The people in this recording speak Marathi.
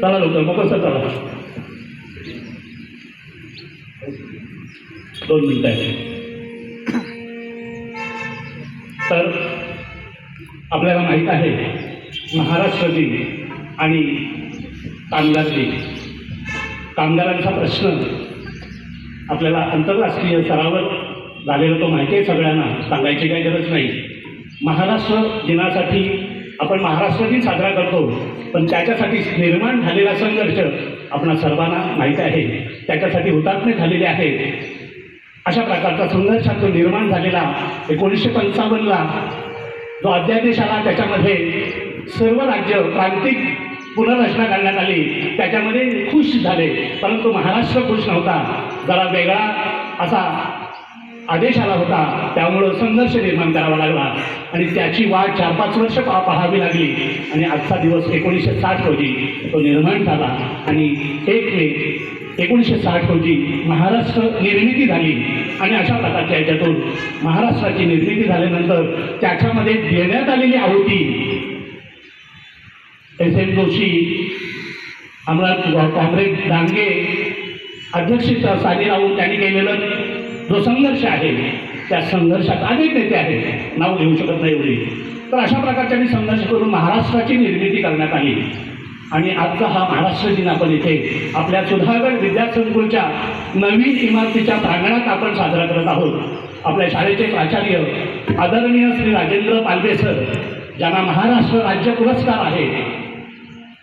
चला लवकर सर चला दोन मिनिटं आहे तर आपल्याला माहीत आहे महाराष्ट्र दिन आणि कामगार दिन कामगारांचा प्रश्न आपल्याला आंतरराष्ट्रीय स्तरावर झालेला तो माहिती आहे सगळ्यांना सांगायची काही गरज नाही. महाराष्ट्र दिनासाठी आपण महाराष्ट्र दिन साजरा करतो पण त्याच्यासाठी निर्माण झालेला संघर्ष आपणा सर्वांना माहीत आहे. त्याच्यासाठी हुतात्मे झालेले आहेत. अशा प्रकारचा संघर्षात जो निर्माण झालेला एकोणीसशे पंचावन्नला जो अध्यादेश आला त्याच्यामध्ये सर्व राज्य प्रांतिक पुनर्रचना करण्यात आली त्याच्यामध्ये खुश झाले. परंतु महाराष्ट्र खुश नव्हता. जरा वेगळा असा आदेश आला होता. त्यामुळं संघर्ष निर्माण करावा लागला. आणि त्याची वाट चार पाच वर्ष पा पाहावी लागली. आणि आजचा दिवस एकोणीसशे साठ रोजी तो निर्माण झाला. आणि एक मे एकोणीसशे साठ रोजी महाराष्ट्र निर्मिती झाली. आणि अशा प्रकारच्या याच्यातून महाराष्ट्राची निर्मिती झाल्यानंतर त्याच्यामध्ये देण्यात आलेली आहुती. एस. एम. जोशी आमदार काँग्रेस डांगे अध्यक्ष सानी राऊत त्यांनी केलेलं जो संघर्ष आहे त्या संघर्षात अनेक नेते आहेत. नाव घेऊ शकत नाही एवढी. तर अशा प्रकारच्या संघर्ष करून महाराष्ट्राची निर्मिती करण्यात आली. आणि आजचा हा महाराष्ट्र दिन आपण इथे आपल्या सुधागड विद्यासंकुलच्या नवीन इमारतीच्या प्रांगणात आपण साजरा करत आहोत. आपल्या शाळेचे प्राचार्य आदरणीय श्री राजेंद्र पालवे सर ज्यांना महाराष्ट्र राज्य पुरस्कार आहे.